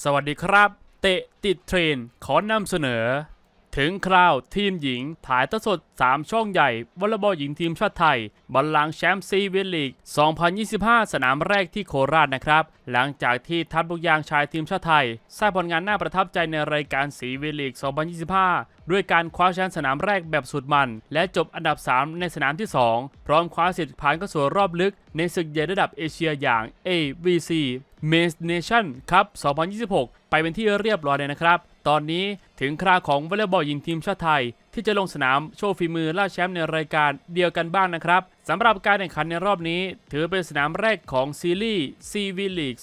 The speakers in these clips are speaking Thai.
สวัสดีครับ เตะติดเทรนขอนำเสนอ ถึงคราวทีมหญิง ถ่ายทอดสด 3 ช่องใหญ่วอลเลย์บอลหญิงทีมชาติไทยบอลลังแชมป์ซีเวียลีก 2025 สนามแรกที่โคราชนะครับ หลังจากที่ทัพลูกยางชายทีมชาติไทยสร้างผลงานน่าประทับใจในรายการซีเวียลีก 2025 ด้วยการคว้าแชมป์สนามแรกแบบสุดมัน และจบอันดับ 3 ในสนามที่ 2 พร้อมคว้าสิทธิ์ผ่านเข้าสู่รอบลึกในศึกใหญ่ระดับเอเชียอย่าง AVC m a n Nation Cup 2026 ไปเป็นที่เรียบร้อยเลยนะครับ ตอนนี้ถึงคราของวอลเลย์บอลหญิงทีมชาติไทย ที่จะลงสนามโชว์ฝีมือล่าแชมป์ในรายการเดียวกันบ้างนะครับสำหรับการแข่งขันในรอบนี้ ถือเป็นสนามแรกของซีรีส์ CV League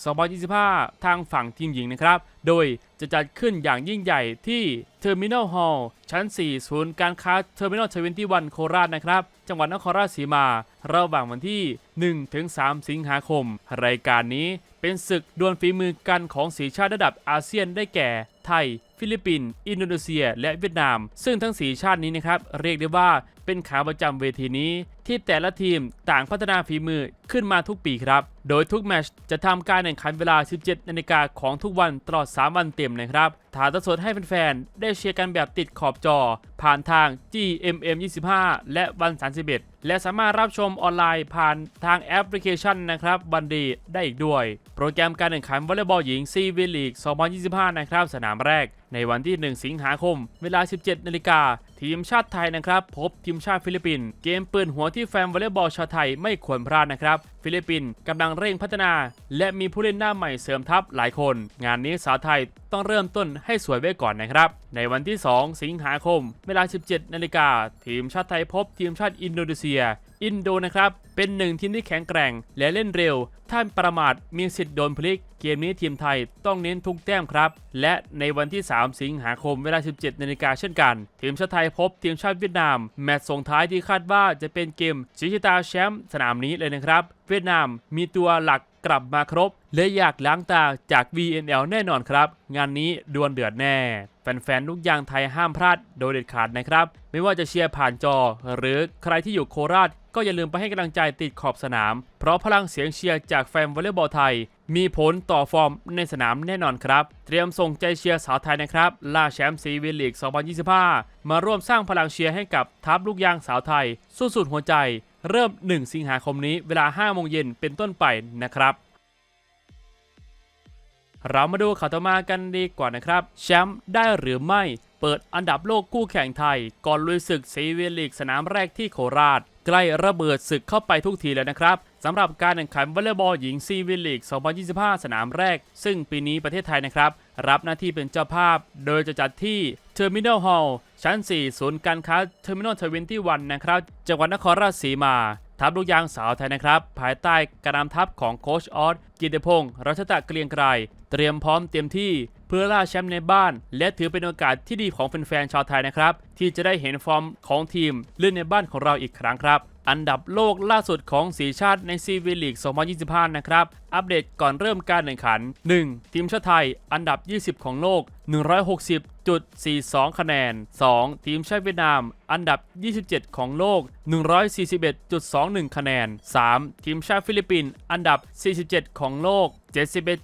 2025 ทางฝั่งทีมหญิงนะครับ โดยจะจัดขึ้นอย่างยิ่งใหญ่ที่ Terminal Hall ชั้น 4 ศูนย์การค้า Terminal 21 โคราชนะครับ จังหวัดนครราชสีมา ระหว่างวันที่1ถึง3สิงหาคม รายการนี้เป็นศึกดวลฝีมือกันของสีชาติระดับอาเซียนได้แก่ไทย ฟิลิปปินส์ อินโดนีเซีย และเวียดนาม ซึ่งทั้งสีชาตินี้นะครับเรียกได้ว่า เป็นขาประจำเวทีนี้ ที่แต่ละทีมต่างพัฒนาฝีมือขึ้นมาทุกปีครับ โดยทุกแมตชจะทำการแข่งขันเวลา 17นาฬิกาของทุกวันตลอด 3 วันเต็มนะครับถ่ายทอดสดให้แฟนๆ ได้เชียร์กันแบบติดขอบจอ ผ่านทาง GMM 25 และวัน 31 และสามารถรับชมออนไลน์ผ่านทางแอปพลิเคชันนะครับวันดีได้อีกด้วย โปรแกรมการแข่งขันวอลเลย์บอลหญิงซีวีลีก 2025 นะครับ สนามแรก ในวันที่ 1 สิงหาคม เวลา 17 นาฬิกา ทีมชาติไทยนะครับ พบทีมชาติฟิลิปปินส์เกมปืนหัวที่แฟนวอลเลย์บอลชาวไทยไม่ควรพลาดนะครับ ฟิลิปปินส์กำลังเร่งพัฒนา และมีผู้เล่นหน้าใหม่เสริมทัพหลายคน งานนี้สาวไทยต้องเริ่มต้นให้สวยไว้ก่อนนะครับ ในวันที่ 2 สิงหาคม เวลา 17 นาฬิกา ทีมชาติไทยพบทีมชาติอินโดนีเซีย อินโดนะครับ เป็นหนึ่งทีมที่แข็งแกร่ง และเล่นเร็วถ้าประมาทมีสิทธิ์โดนพลิก เกมนี้ทีมไทยต้องเน้นทุกแต้มครับ และในวันที่ 3 สิงหาคมเวลา 17นาฬิกาเช่นกัน ทีมชาติไทยพบทีมชาติเวียดนาม แมตช์ส่งท้ายที่คาดว่าจะเป็นเกมชิชิตาแชมป์สนามนี้เลยนะครับ เวียดนามมีตัวหลัก กลับมาครบและอยากล้างตาจาก VNL แน่นอนครับ งานนี้ดวลเดือดแน่ แฟนๆลูกยางไทยห้ามพลาดโดยเด็ดขาดนะครับ ไม่ว่าจะเชียร์ผ่านจอ หรือใครที่อยู่โคราช ก็อย่าลืมไปให้กำลังใจติดขอบสนาม เพราะพลังเสียงเชียร์จากแฟนวอลเลย์บอลไทย มีผลต่อฟอร์มในสนามแน่นอนครับ เตรียมส่งใจเชียร์สาวไทยนะครับล่าแชมป์ซีวีลีก 2025 มาร่วมสร้างพลังเชียร์ให้กับทัพลูกยางสาวไทย สู้สุดหัวใจ เริ่ม 1 สิงหาคมนี้เวลา5โมงเย็นเป็นต้นไปนะครับ เรามาดูข่าวต่อมากันดีกว่านะครับ แชมป์ได้หรือไม่ เปิดอันดับโลกคู่แข่งไทย ก่อนลุยศึกซีเวียลีกสนามแรกที่โคราช ใกล้ระเบิดศึกเข้าไปทุกทีแล้วนะครับสำหรับการแข่งขันวอลเลย์บอลหญิงซีเวียนลีก 2025 สนามแรก ซึ่งปีนี้ประเทศไทยนะครับ รับหน้าที่เป็นเจ้าภาพ โดยจะจัดที่ Terminal Hall ชั้น 4 ศูนย์การค้า Terminal 21นะครับ จังหวัดนครราชสีมา ทัพลูกยางสาวไทยนะครับ ภายใต้การนำทัพของโคชออสกิติพงศ์รัชตะเกรียงไกร เตรียมพร้อมเตรียมที่เพื่อล่าแชมป์ในบ้าน และถือเป็นโอกาสที่ดีของแฟนๆชาวไทยนะครับ ที่จะได้เห็นฟอร์มของทีมเล่นในบ้านของเราอีกครั้งครับ อันดับโลกล่าสุดของสีชาติในซีวีลีก 2025 นะครับ อัปเดตก่อนเริ่มการแข่งขัน 1. ทีมชาติไทย อันดับ 20 ของโลก 160.42 คะแนน 2. ทีมชาติเวียดนาม อันดับ 27 ของโลก 141.21 คะแนน 3. ทีมชาติฟิลิปปินส์อันดับ 47 ของโลก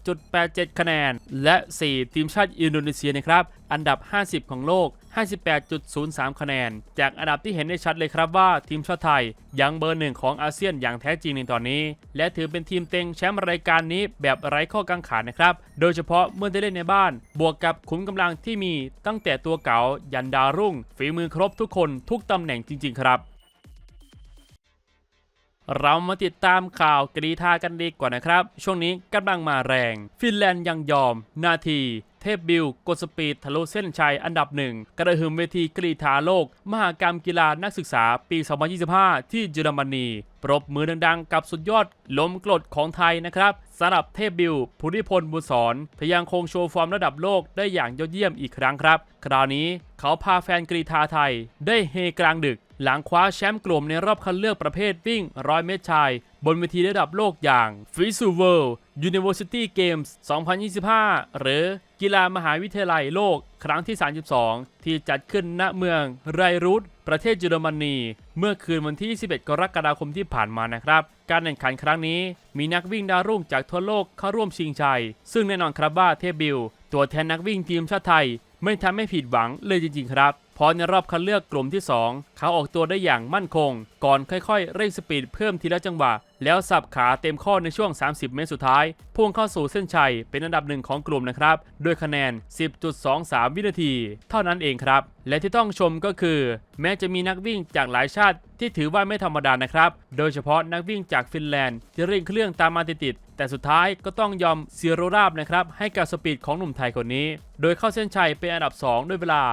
71.87 คะแนน และ 4 ทีมชาติอินโดนีเซียนะครับ อันดับ 50 ของโลก 58.03 คะแนน จากอันดับที่เห็นได้ชัดเลยครับว่าทีมชาติไทยยังเบอร์หนึ่งของอาเซียนอย่างแท้จริงในตอนนี้ และถือเป็นทีมเต็งแชมป์รายการนี้แบบไร้ข้อกังขานะครับ โดยเฉพาะเมื่อได้เล่นในบ้าน บวกกับขุมกำลังที่มีตั้งแต่ตัวเก่ายันดารุ่ง ฝีมือครบทุกคนทุกตำแหน่งจริง ๆ ครับ เรามาติดตามข่าวกรีธากันดีกว่านะครับ ช่วงนี้กำลังมาแรง ฟินแลนด์ยังยอม นาทีเทพบิลกดสปีดทะลุเส้นชัยอันดับหนึ่งกระหึ่มเวทีกรีธาโลก มหากรรมกีฬานักศึกษาปี 2025 ที่เยอรมนี ปรบมือดังๆ กับสุดยอดล้มกรดของไทยนะครับสำหรับเทพบิลภูริพลบุญสอนพยังคงโชว์ฟอร์มระดับโลกได้อย่างยอดเยี่ยมอีกครั้งครับ คราวนี้เขาพาแฟนกรีธาไทยได้เฮกลางดึก หลังคว้าแชมป์กลุ่มในรอบคัดเลือกประเภทวิ่ง 100 เมตรชาย บนเวทีระดับโลกอย่าง f i s u World University Games 2025 หรือกีฬามหาวิทยาลัยโลกครั้งที่ 32 ที่จัดขึ้นณเมืองไรรูทประเทศเยอรมนี เมื่อคืนวันที่21กรกฎาคมที่ผ่านมานะครับ การแข่งขันครั้งนี้มีนักวิ่งดาวรุ่งจากทั่วโลกเข้าร่วมชิงชัย ซึ่งแน่นอนครับว่าเทบิล ตัวแทนนักวิ่งทีมชาติไทย ไม่ทำให้ผิดหวังเลยจริงๆครับ เพราะในรอบคัดเลือกกลุ่มที่ 2 เขาออกตัวได้อย่างมั่นคง ก่อนค่อยๆ เร่งสปีดเพิ่มทีละจังหวะ แล้วสับขาเต็มข้อในช่วง 30 เมตรสุดท้ายพุ่งเข้าสู่เส้นชัยเป็นอันดับหนึ่งของกลุ่มนะครับด้วยคะแนน 10.23 วินาที เท่านั้นเองครับ และที่ต้องชมก็คือ แม้จะมีนักวิ่งจากหลายชาติที่ถือว่าไม่ธรรมดานะครับ โดยเฉพาะนักวิ่งจากฟินแลนด์ที่เร่งเครื่องตามมาติด แต่สุดท้ายก็ต้องยอมเสียโรราบนะครับให้กับสปีดของหนุ่มไทยคนนี้ โดยเข้าเส้นชัยเป็นอันดับ 2 ด้วยเวลา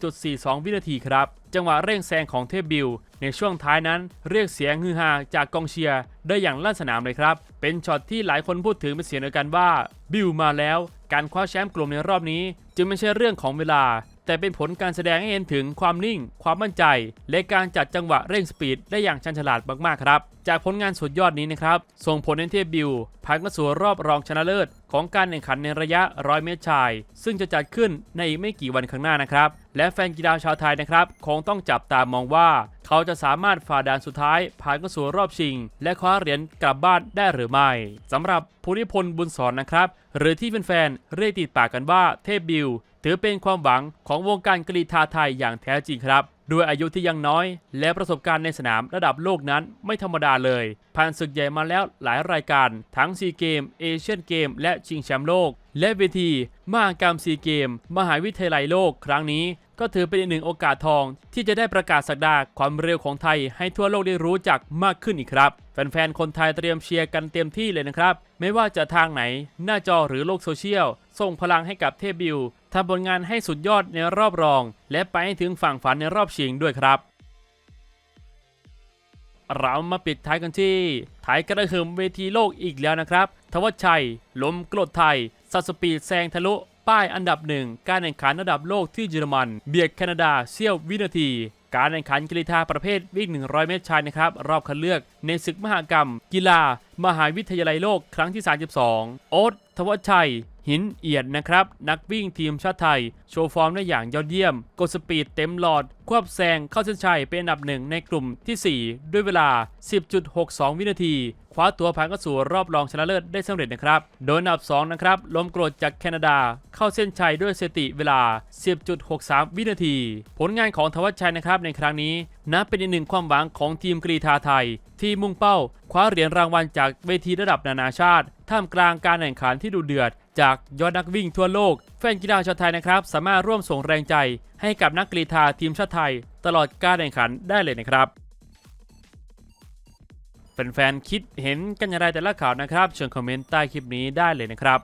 10.42 วินาทีครับ จังหวะเร่งแซงของเทพบิลในช่วงท้ายนั้นเรียกเสียงฮือฮาจากกองเชียร์ได้อย่างลั่นสนามเลยครับ เป็นช็อตที่หลายคนพูดถึงเป็นเสียงเดียวกันว่าบิลมาแล้ว การคว้าแชมป์กลุ่มในรอบนี้ จึงไม่ใช่เรื่องของเวลา แต่เป็นผลการแสดงให้เห็นถึงความนิ่ง ความมั่นใจ และการจัดจังหวะเร่งสปีดได้อย่างชันฉลาดมากๆครับ จากผลงานสุดยอดนี้นะครับ ส่งผลให้เทพบิลผ่านเข้าสู่รอบรองชนะเลิศ ของการแข่งขันในระยะ 100 เมตรชาย ซึ่งจะจัดขึ้นในอีกไม่กี่วันข้างหน้านะครับ และแฟนกีฬาชาวไทยนะครับคงต้องจับตามองว่า เขาจะสามารถฝ่าด่านสุดท้าย ผ่านเข้าสู่รอบชิง และคว้าเหรียญกลับบ้านได้หรือไม่สำหรับภูริพลบุญสอนนะครับหรือที่แฟนๆเรียกติดปากกันว่าเทพบิล ถือเป็นความหวังของวงการกรีฑาไทยอย่างแท้จริงครับ ด้วยอายุที่ยังน้อย และประสบการณ์ในสนามระดับโลกนั้นไม่ธรรมดาเลย ผ่านศึกใหญ่มาแล้วหลายรายการ ทั้งซีเกมเอเชียนเกมและชิงแชมป์โลก และเวทีมหากรรมซีเกม มหาวิทยาลัยโลกครั้งนี้ก็ถือเป็นอีกหนึ่งโอกาสทอง ที่จะได้ประกาศสักดาความเร็วของไทยให้ทั่วโลกได้รู้จักมากขึ้นอีกครับ แฟนๆ คนไทยเตรียมเชียร์กันเต็มที่เลยนะครับ ไม่ว่าจะทางไหน หน้าจอหรือโลกโซเชียล ส่งพลังให้กับเทพบิลทำผลงานให้สุดยอดในรอบรอง และไปให้ถึงฝั่งฝันในรอบชิงด้วยครับ เรามาปิดท้ายกันที่ถ่ายกระหึ่มเวทีโลกอีกแล้วนะครับ ทวัชชัย ล้มกรดไทยสัตว์สปีดแซงทะลุป้ายอันดับหนึ่ง การแข่งขันระดับโลกที่เยอรมัน เบียดแคนาดาเสี้ยววินาที การแข่งขันกีฬาประเภทวิ่ง 100 เมตรชายนะครับ รอบคัดเลือกในศึกมหกรรม กีฬา มหาวิทยาลัยโลกครั้งที่ 32 โอ๊ตทวัชชัยหินเอียดนะครับ นักวิ่งทีมชาติไทย โชว์ฟอร์มได้อย่างยอดเยี่ยม กดสปีดเต็มหลอด ควบแซงเข้าเส้นชัยเป็นอันดับหนึ่งในกลุ่มทีสี่4 ด้วยเวลา 10.62 วินาทีคว้าตัวผ่านเข้าสู่รอบรองชนะเลิศได้สำเร็จนะครับ โดยอันดับ2นะครับล้มกรดจากแคนาดา เข้าเส้นชัยด้วยสถิติเวลา 10.63 วินาที ผลงานของทวัชชัยนะครับในครั้งนี้นับเป็นอีกหนึ่งความหวังของทีมกรีฑาไทย ที่มุ่งเป้า คว้าเหรียญรางวัลจากเวทีระดับนานาชาติ ท่ามกลางการแข่งขันที่ดุเดือด จากยอดนักวิ่งทั่วโลก แฟนกีฬาชาวไทยนะครับ สามารถร่วมส่งแรงใจ ให้กับนักกรีฑาทีมชาติไทย ตลอดการแข่งขันได้เลยนะครับ แฟนๆคิดเห็นกันอย่างไรแต่ละข่าวนะครับเชิญคอมเมนต์ใต้คลิปนี้ได้เลยนะครับ